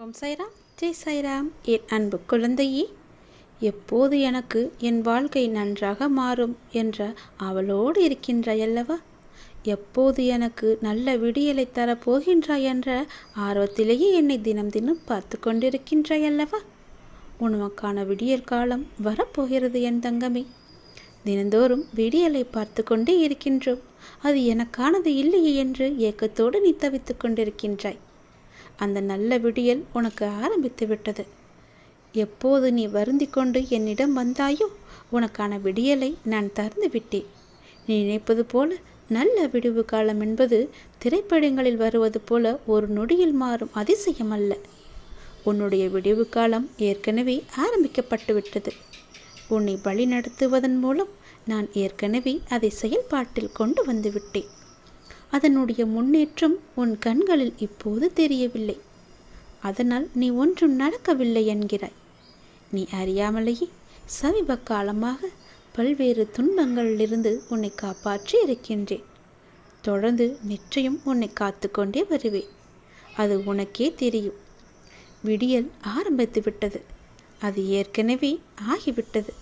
ஓம் சைராம் ஜெய் சைராம் என் அன்பு குழந்தையே எப்போது எனக்கு என் வாழ்க்கை நன்றாக மாறும் என்ற அவளோடு இருக்கின்றாய் அல்லவா எப்போது எனக்கு நல்ல விடியலை தரப்போகின்றாய் என்ற ஆர்வத்திலேயே என்னை தினம் தினம் பார்த்து கொண்டிருக்கின்றாய் அல்லவா உனக்கான விடியற் காலம் வரப்போகிறது என் தங்கமே. தினந்தோறும் விடியலை பார்த்து கொண்டே இருக்கின்றோம். அது எனக்கானது இல்லையே என்று ஏக்கத்தோடு நீ தவித்து கொண்டிருக்கின்றாய். அந்த நல்ல விடியல் உனக்கு ஆரம்பித்து விட்டது. எப்போது நீ வருந்தி கொண்டு என்னிடம் வந்தாயோ உனக்கான விடியலை நான் தந்து விட்டேன். நீ நினைப்பது போல நல்ல விடிவு காலம் என்பது திரைப்படங்களில் வருவது போல ஒரு நொடியில் மாறும் அதிசயம் அல்ல. உன்னுடைய விடிவு காலம் ஏற்கனவே ஆரம்பிக்கப்பட்டு விட்டது. உன்னை வழி நடத்துவதன் மூலம் நான் ஏற்கனவே அதை செயல்பாட்டில் கொண்டு வந்துவிட்டேன் அதனுடைய முன்னேற்றம் உன் கண்களில் இப்போது தெரியவில்லை. அதனால் நீ ஒன்றும் நடக்கவில்லை என்கிறாய். நீ அறியாமலேயே சமீப காலமாக பல்வேறு துன்பங்களிலிருந்து உன்னை காப்பாற்றி இருக்கின்றேன். தொடர்ந்து நிச்சயம் உன்னை காத்து கொண்டே வருவேன். அது உனக்கே தெரியும். விடியல் ஆரம்பித்து விட்டது. அது ஏற்கனவே ஆகிவிட்டது.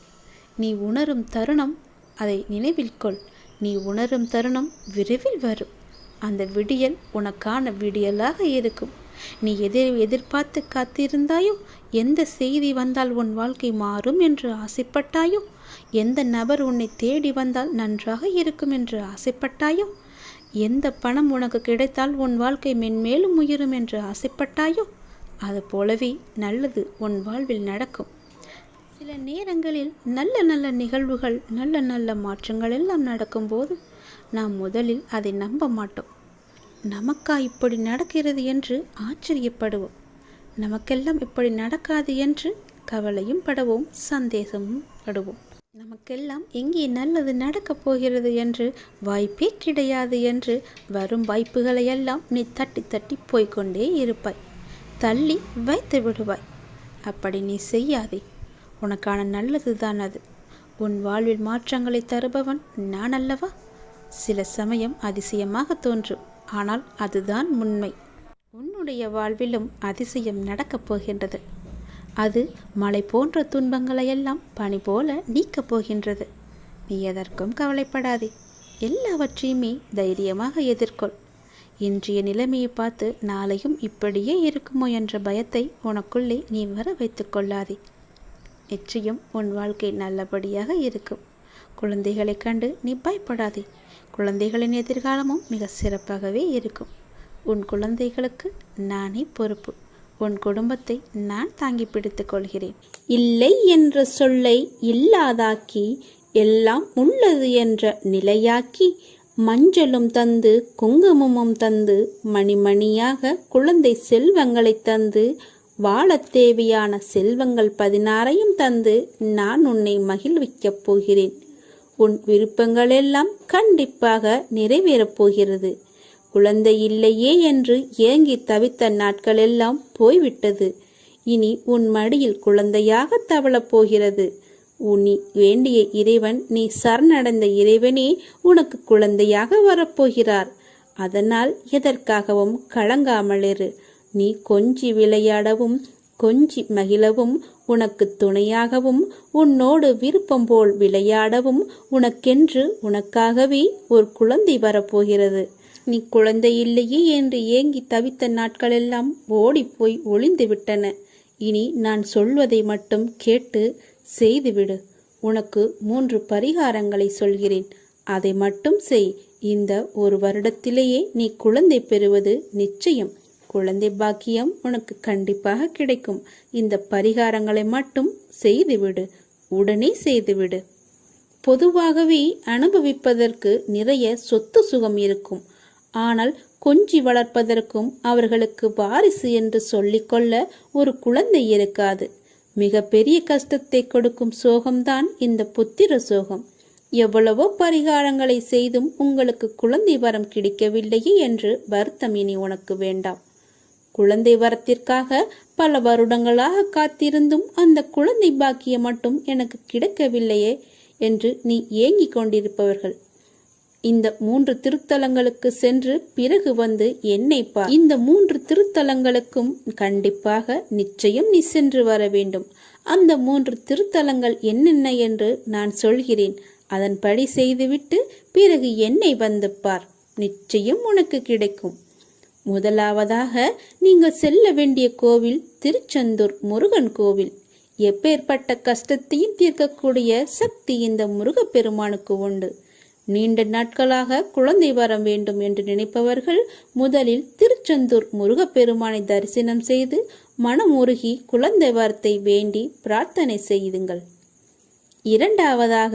நீ உணரும் தருணம் அதை நினைவில் கொள். நீ உணரும் தருணம் விரைவில் வரும். அந்த விடியல் உனக்கான விடியலாக இருக்கும். நீ எதிர் எதிர்பார்த்து காத்திருந்தாயோ? எந்த செய்தி வந்தால் உன் வாழ்க்கை மாறும் என்று ஆசைப்பட்டாயோ? எந்த நபர் உன்னை தேடி வந்தால் நன்றாக இருக்கும் என்று ஆசைப்பட்டாயோ? எந்த பணம் உனக்கு கிடைத்தால் உன் வாழ்க்கை மென்மேலும் உயரும் என்று ஆசைப்பட்டாயோ? அது போலவே நல்லது உன் வாழ்வில் நடக்கும். சில நேரங்களில் நல்ல நல்ல நிகழ்வுகள் நல்ல நல்ல மாற்றங்கள் எல்லாம் நடக்கும்போது நாம் முதலில் அதை நம்ப மாட்டோம். நமக்கா இப்படி நடக்கிறது என்று ஆச்சரியப்படுவோம். நமக்கெல்லாம் இப்படி நடக்காது என்று கவலையும் படுவோம் சந்தேகமும் படுவோம். நமக்கெல்லாம் எங்கே நல்லது நடக்கப் போகிறது என்று வாய்ப்பே கிடையாது என்று வரும் வாய்ப்புகளையெல்லாம் நீ தட்டி தட்டி போய்கொண்டே இருப்பாய். தள்ளி வைத்து விடுவாய். அப்படி நீ செய்யாதே. உனக்கான நல்லது தான் அது. உன் வாழ்வில் மாற்றங்களை தருபவன் நான் அல்லவா சில சமயம் அதிசயமாக தோன்றும். ஆனால் அதுதான் உண்மை. உன்னுடைய வாழ்விலும் அதிசயம் நடக்கப் போகின்றது. அது மலை போன்ற துன்பங்களையெல்லாம் பனி போல நீக்கப் போகின்றது. நீ எதற்கும் கவலைப்படாதே. எல்லாவற்றையுமே தைரியமாக எதிர்கொள். இன்றைய நிலைமையை பார்த்து நாளையும் இப்படியே இருக்குமோ என்ற பயத்தை உனக்குள்ளே நீ வர வைத்துக் கொள்ளாதே. நிச்சயம் உன் வாழ்க்கை நல்லபடியாக இருக்கும். குழந்தைகளை கண்டு நீ பயப்படாதே. குழந்தைகளின் எதிர்காலமும் மிக சிறப்பாகவே இருக்கும். உன் குழந்தைகளுக்கு நானே பொறுப்பு. உன் குடும்பத்தை நான் தாங்கி பிடித்துக் கொள்கிறேன். இல்லை என்ற சொல்லை இல்லாதாக்கி எல்லாம் உள்ளது என்ற நிலையாக்கி மஞ்சளும் தந்து குங்குமமும் தந்து மணிமணியாக குழந்தை செல்வங்களை தந்து வாழத் தேவையான செல்வங்கள் பதினாறையும் தந்து நான் உன்னை மகிழ்விக்கப் போகிறேன். உன் விருப்பங்களெல்லாம் கண்டிப்பாக நிறைவேறப் போகிறது குழந்தை இல்லையே என்று ஏங்கி தவித்த நாட்களெல்லாம் போய்விட்டது. இனி உன் மடியில் குழந்தையாக தவளப் போகிறது. உன்னி வேண்டிய இறைவன் நீ சரணடைந்த இறைவனே உனக்கு குழந்தையாக வரப்போகிறார். அதனால் எதற்காகவும் கலங்காமலிரு. நீ கொஞ்சி விளையாடவும் கொஞ்சி மகிழவும் உனக்கு துணையாகவும் உன்னோடு விருப்பம் போல் விளையாடவும் உனக்கென்று உனக்காகவே ஒரு குழந்தை வரப்போகிறது. நீ குழந்தை இல்லையே என்று ஏங்கி தவித்த நாட்களெல்லாம் ஓடிப்போய் ஒளிந்து விட்டன. இனி நான் சொல்வதை மட்டும் கேட்டு செய்துவிடு. உனக்கு மூன்று பரிகாரங்களை சொல்கிறேன். அதை மட்டும் செய். இந்த ஒரு வருடத்திலேயே நீ குழந்தை பெறுவது நிச்சயம். குழந்தை பாக்கியம் உனக்கு கண்டிப்பாக கிடைக்கும். இந்த பரிகாரங்களை மட்டும் செய்துவிடு. உடனே செய்துவிடு. பொதுவாகவே அனுபவிப்பதற்கு நிறைய சொத்து சுகம் இருக்கும். ஆனால் கொஞ்சி வளர்ப்பதற்கும் அவர்களுக்கு வாரிசு என்று சொல்லிக்கொள்ள ஒரு குழந்தை இருக்காது. மிக பெரிய கஷ்டத்தை கொடுக்கும் சோகம்தான் இந்த புத்திர சோகம். எவ்வளவோ பரிகாரங்களை செய்தும் உங்களுக்கு குழந்தை வரம் கிடைக்கவில்லையே என்று வருத்தம் இனி உனக்கு வேண்டாம். குழந்தை வரத்திற்காக பல வருடங்களாக காத்திருந்தும் அந்த குழந்தை பாக்கியம் மட்டும் எனக்கு கிடைக்கவில்லையே என்று நீ ஏங்கிக் கொண்டிருப்பவர்கள். இந்த மூன்று திருத்தலங்களுக்கு சென்று பிறகு வந்து என்னை பார் இந்த மூன்று திருத்தலங்களுக்கும் கண்டிப்பாக நிச்சயம் நீ சென்று வர வேண்டும். அந்த மூன்று திருத்தலங்கள் என்னென்ன என்று நான் சொல்கிறேன். அதன்படி செய்துவிட்டு பிறகு என்னை வந்து பார். நிச்சயம் உனக்கு கிடைக்கும். முதலாவதாக நீங்கள் செல்ல வேண்டிய கோவில் திருச்செந்தூர் முருகன் கோவில். எப்பேற்பட்ட கஷ்டத்தையும் தீர்க்கக்கூடிய சக்தி இந்த முருகப்பெருமானுக்கு உண்டு. நீண்ட நாட்களாக குழந்தை வர வேண்டும் என்று நினைப்பவர்கள் முதலில் திருச்செந்தூர் முருகப்பெருமானை தரிசனம் செய்து மனமுருகி குழந்தை வரத்தை வேண்டி பிரார்த்தனை செய்யுங்கள் இரண்டாவதாக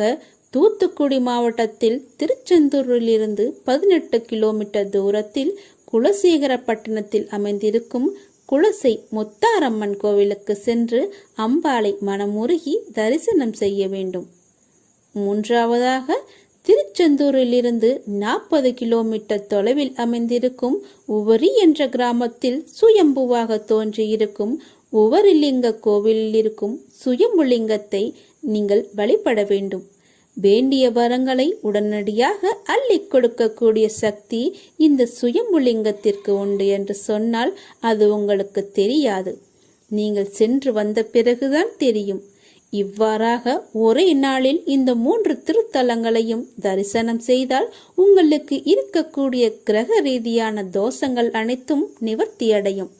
தூத்துக்குடி மாவட்டத்தில் திருச்செந்தூரிலிருந்து பதினெட்டு கிலோமீட்டர் தூரத்தில் குலசேகரப்பட்டினத்தில் அமைந்திருக்கும் குலசை முத்தாரம்மன் கோவிலுக்கு சென்று அம்பாளை மனமுருகி தரிசனம் செய்ய வேண்டும். மூன்றாவதாக திருச்செந்தூரிலிருந்து நாற்பது கிலோமீட்டர் தொலைவில் அமைந்திருக்கும் உவரி என்ற கிராமத்தில் சுயம்புவாக தோன்றியிருக்கும் உவரிலிங்க கோவிலில் இருக்கும் சுயம்புலிங்கத்தை நீங்கள் வழிபட வேண்டும். வேண்டிய வரங்களை உடனடியாக அள்ளி கொடுக்கக்கூடிய சக்தி இந்த சுயம்புலிங்கத்திற்கு உண்டு என்று சொன்னால் அது உங்களுக்கு தெரியாது. நீங்கள் சென்று வந்த பிறகுதான் தெரியும். இவ்வாறாக ஒரே நாளில் இந்த மூன்று திருத்தலங்களையும் தரிசனம் செய்தால் உங்களுக்கு இருக்கக்கூடிய கிரக ரீதியான தோஷங்கள் அனைத்தும் நிவர்த்தியடையும்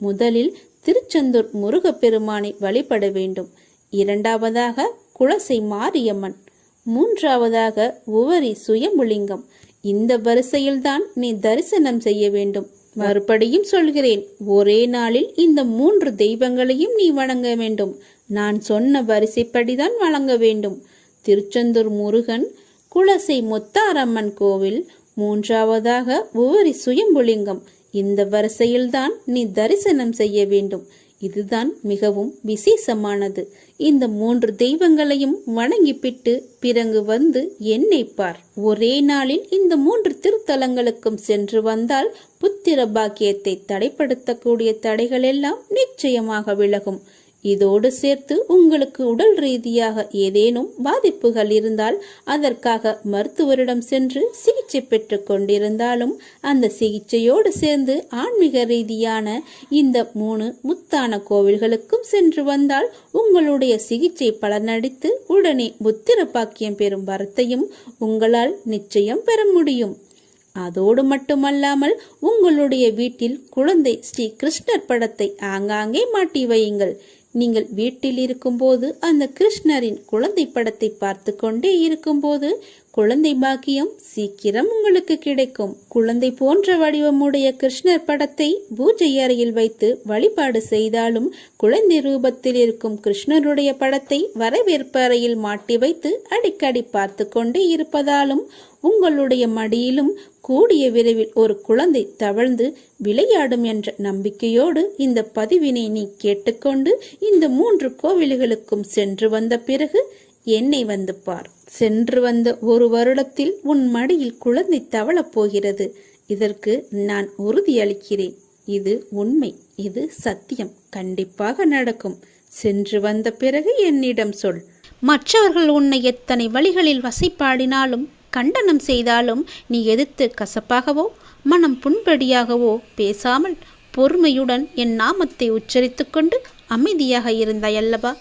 முதலில் திருச்செந்தூர் முருகப்பெருமானை வழிபட வேண்டும். இரண்டாவதாக குலசை மாரியம்மன். மூன்றாவதாக உவரி சுயம்புலிங்கம். இந்த வரிசையில்தான் நீ தரிசனம் செய்ய வேண்டும். மறுபடியும் சொல்கிறேன் ஒரே நாளில் இந்த மூன்று தெய்வங்களையும் நீ வணங்க வேண்டும். நான் சொன்ன வரிசைப்படிதான் வழங்க வேண்டும். திருச்செந்தூர் முருகன் குலசை முத்தாரம்மன் கோவில் மூன்றாவதாக உவரி சுயம்புலிங்கம். இந்த வரிசையில்தான் நீ தரிசனம் செய்ய வேண்டும். இதுதான் மிகவும் விசேஷமானது. இந்த மூன்று தெய்வங்களையும் வணங்கிப்பிட்டு பிறகு வந்து என்னை பார். ஒரே நாளில் இந்த மூன்று திருத்தலங்களுக்கும் சென்று வந்தால் புத்திர பாக்கியத்தை தடைப்படுத்தக்கூடிய தடைகள் எல்லாம் நிச்சயமாக விலகும். இதோடு சேர்த்து உங்களுக்கு உடல் ரீதியாக ஏதேனும் பாதிப்புகள் இருந்தால் அதற்காக மருத்துவரிடம் சென்று சிகிச்சை பெற்று கொண்டிருந்தாலும் அந்த சிகிச்சையோடு சேர்ந்து ஆன்மீக ரீதியான இந்த மூணு முத்தான கோவில்களுக்கும் சென்று வந்தால் உங்களுடைய சிகிச்சை பலனடித்து உடனே புத்திர பாக்கியம் பெறும் வரத்தையும் உங்களால் நிச்சயம் பெற முடியும். அதோடு மட்டுமல்லாமல் உங்களுடைய வீட்டில் குழந்தை ஸ்ரீ கிருஷ்ணர் படத்தை ஆங்காங்கே மாட்டி வையுங்கள். நீங்கள் வீட்டில் இருக்கும்போது அந்த கிருஷ்ணரின் குழந்தை படத்தை பார்த்து கொண்டே இருக்கும்போது குழந்தை பாக்கியம் சீக்கிரம் உங்களுக்கு கிடைக்கும். குழந்தை போன்ற வடிவமுடைய கிருஷ்ணர் படத்தை பூஜை அறையில் வைத்து வழிபாடு செய்தாலும் குழந்தை ரூபத்தில் இருக்கும் கிருஷ்ணருடைய படத்தை வரவேற்பு அறையில் மாட்டி வைத்து அடிக்கடி பார்த்து கொண்டே இருப்பதாலும் உங்களுடைய மடியிலும் கூடிய விரைவில் ஒரு குழந்தை தவழ்ந்து விளையாடும் என்ற நம்பிக்கையோடு இந்த பதிவினை நீ கேட்டுக்கொண்டு இந்த மூன்று கோவில்களுக்கும் சென்று வந்த பிறகு என்னை வந்து பார். சென்று வந்த ஒரு வருடத்தில் உன் மடியில் குழந்தை தவளப் போகிறது. இதற்கு நான் உறுதியளிக்கிறேன் இது உண்மை. இது சத்தியம். கண்டிப்பாக நடக்கும். சென்று வந்த பிறகு என்னிடம் சொல். மற்றவர்கள் உன்னை எத்தனை வழிகளில் வசைப்பாடினாலும் கண்டனம் செய்தாலும் நீ எதிர்த்து கசப்பாகவோ மனம் புண்படியாகவோ பேசாமல் பொறுமையுடன் என் நாமத்தை உச்சரித்துக்கொண்டு அமைதியாக இருந்தாயல்லவா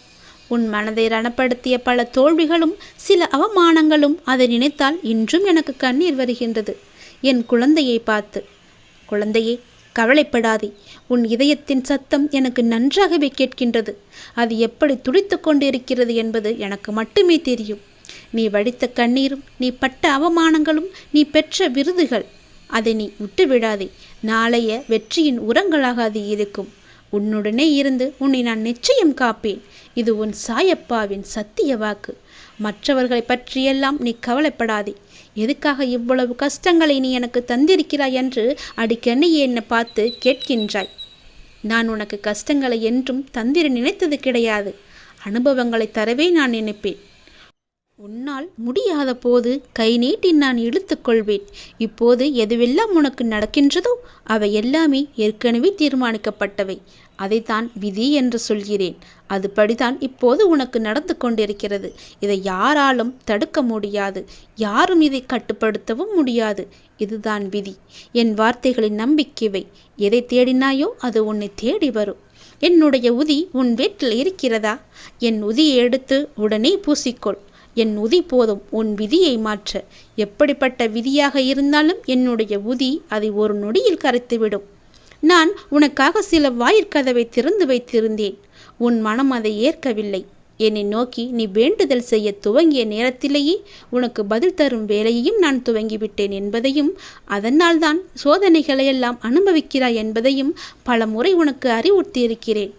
உன் மனதை ரணப்படுத்திய பல தோல்விகளும் சில அவமானங்களும் அதை நினைத்தால் இன்றும் எனக்கு கண்ணீர் வருகின்றது. என் குழந்தையை பார்த்து குழந்தையே கவலைப்படாதே. உன் இதயத்தின் சத்தம் எனக்கு நன்றாகவே கேட்கின்றது. அது எப்படி துடித்து கொண்டிருக்கிறது என்பது எனக்கு மட்டுமே தெரியும். நீ வடித்த கண்ணீரும் நீ பட்ட அவமானங்களும் நீ பெற்ற விருதுகள். அதை நீ விட்டு விடாதே நாளைய வெற்றியின் உரங்களாக அது இருக்கும். உன்னுடனே இருந்து உன்னை நான் நிச்சயம் காப்பேன். இது உன் சாயப்பாவின் சத்திய வாக்கு. மற்றவர்களை பற்றியெல்லாம் நீ கவலைப்படாதே. எதுக்காக இவ்வளவு கஷ்டங்களை நீ எனக்கு தந்திருக்கிறாய் என்று அடிக்கண்ணையே என்னை பார்த்து கேட்கின்றாய். நான் உனக்கு கஷ்டங்களை என்றும் தந்திர நினைத்தது கிடையாது. அனுபவங்களை தரவே நான் நினைப்பேன். உன்னால் முடியாத போது கை நீட்டி நான் இழுத்துக்கொள்வேன் இப்போது எதுவெல்லாம் உனக்கு நடக்கின்றதோ அவை எல்லாமே ஏற்கனவே தீர்மானிக்கப்பட்டவை. அதைத்தான் விதி என்று சொல்கிறேன். அதுபடிதான் இப்போது உனக்கு நடந்து கொண்டிருக்கிறது. இதை யாராலும் தடுக்க முடியாது. யாரும் இதை கட்டுப்படுத்தவும் முடியாது. இதுதான் விதி. என் வார்த்தைகளின் நம்பிக்கைவை எதை தேடினாயோ அது உன்னை தேடி வரும். என்னுடைய உதி உன் வீட்டில் இருக்கிறதா? என் உதியை எடுத்து உடனே பூசிக்கொள். என் உதி போதும் உன் விதியை மாற்ற. எப்படிப்பட்ட விதியாக இருந்தாலும் என்னுடைய உதி அதை ஒரு நொடியில் கரைத்துவிடும். நான் உனக்காக சில வாயிற்கதவை திறந்து வைத்திருந்தேன். உன் மனம் அதை ஏற்கவில்லை. என்னை நோக்கி நீ வேண்டுதல் செய்ய துவங்கிய நேரத்திலேயே உனக்கு பதில் தரும் வேலையையும் நான் துவங்கிவிட்டேன் என்பதையும் அதனால்தான் சோதனைகளையெல்லாம் அனுபவிக்கிறாய் என்பதையும் பல முறை உனக்கு அறிவுறுத்தியிருக்கிறேன்.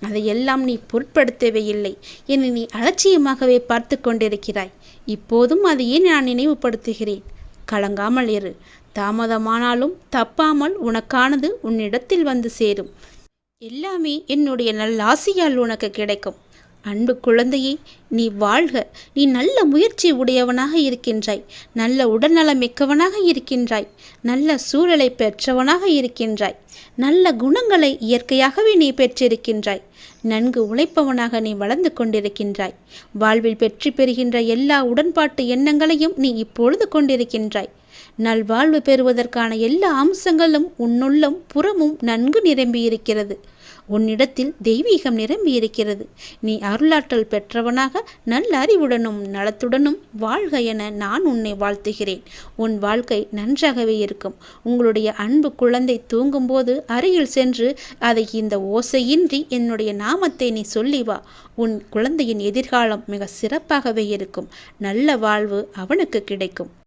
அதையெல்லாம் நீ பொருட்படுத்தவே இல்லை என்னை நீ அலட்சியமாகவே பார்த்து கொண்டிருக்கிறாய். இப்போதும் அதையே நான் நினைவுபடுத்துகிறேன். கலங்காமல் இரு. தாமதமானாலும் தப்பாமல் உனக்கானது உன்னிடத்தில் வந்து சேரும். எல்லாமே என்னுடைய நல்லாசியால் உனக்கு கிடைக்கும். அன்பு குழந்தையே நீ வாழ்க. நீ நல்ல முயற்சி உடையவனாக இருக்கின்றாய். நல்ல உடல்நலம் மிக்கவனாக இருக்கின்றாய். நல்ல சூழலை பெற்றவனாக இருக்கின்றாய். நல்ல குணங்களை இயற்கையாகவே நீ பெற்றிருக்கின்றாய். நன்கு உழைப்பவனாக நீ வளர்ந்து கொண்டிருக்கின்றாய். வாழ்வில் வெற்றி பெறுகின்ற எல்லா உடன்பாட்டு எண்ணங்களையும் நீ இப்பொழுது கொண்டிருக்கின்றாய். நல்வாழ்வு பெறுவதற்கான எல்லா அம்சங்களும் உன்னுள்ளும் புறமும் நன்கு நிரம்பியிருக்கிறது. உன்னிடத்தில் தெய்வீகம் நிரம்பியிருக்கிறது. நீ அருளாற்றல் பெற்றவனாக நல்ல அறிவுடனும் நலத்துடனும் வாழ்க என நான் உன்னை வாழ்த்துகிறேன். உன் வாழ்க்கை நன்றாகவே இருக்கும். உங்களுடைய அன்பு குழந்தை தூங்கும்போது அருகில் சென்று அதை இந்த ஓசையின்றி என்னுடைய நாமத்தை நீ சொல்லி வா. உன் குழந்தையின் எதிர்காலம் மிக சிறப்பாகவே இருக்கும். நல்ல வாழ்வு அவனுக்கு கிடைக்கும்.